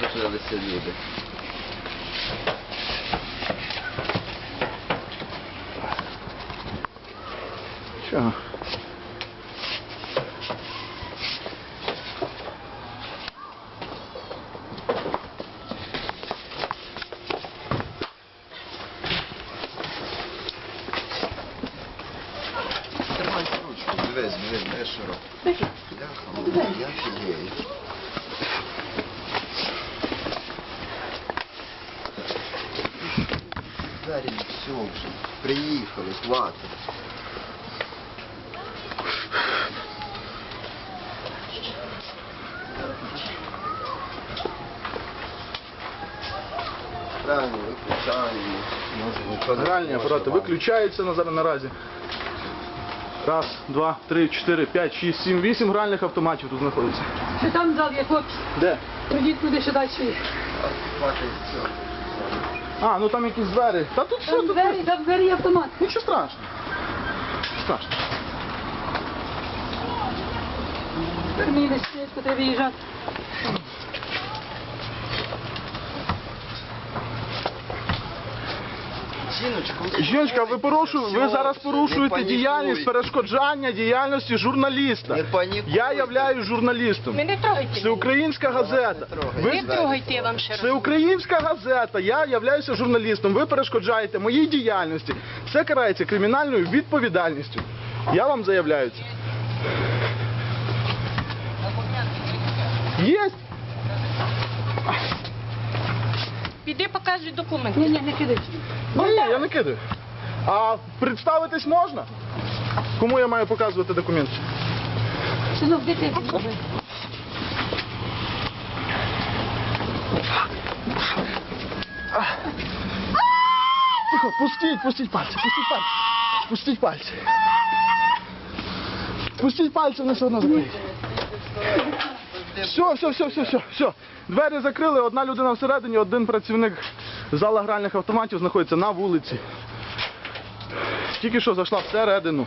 закрилися люди. Що? Тримай ручку, дивись, дивись, дивись, що робить. Бляха, я фігею. Двері, все вже. Приїхали, хватить. Правильно, виключаємо. Гральні апарати виключаються на наразі. Раз, два, три, чотири, п'ять, шість, сім, вісім гральних автоматів тут знаходиться. Чи там зал є хлопці? Де? Пройдіть туди ще далі. Хватить все. А, ну там якісь двері. Та тут що Там тут? двері, там двері є автомат. Нічого страшного. Страшно. Тепер мені десь треба виїжджати. Жіночка, Жіночка, ви порушуєте, ви зараз порушуєте діяльність перешкоджання діяльності журналіста. Не панікуйте. Я являюсь журналістом. Ви не трогайте. Це українська газета. Ви Не трогайте, я вам ще Це раз. українська газета. Я являюся журналістом. Ви перешкоджаєте моїй діяльності. Це карається кримінальною відповідальністю. Я вам заявляю це. Єсть! Піди документи. Ні, ні, не кидай. Ні, ні, я не кидаю. А представитись можна? Кому я маю показувати документи? Синок, де ти? Тихо, пустіть, пустіть пальці, пустіть пальці. Пустіть пальці. Пустіть пальці, вони все одно закриють. Все, все, все, все, все, все. Двері закрили, одна людина всередині, один працівник зала гральних автоматів знаходиться на вулиці. Тільки що зайшла всередину.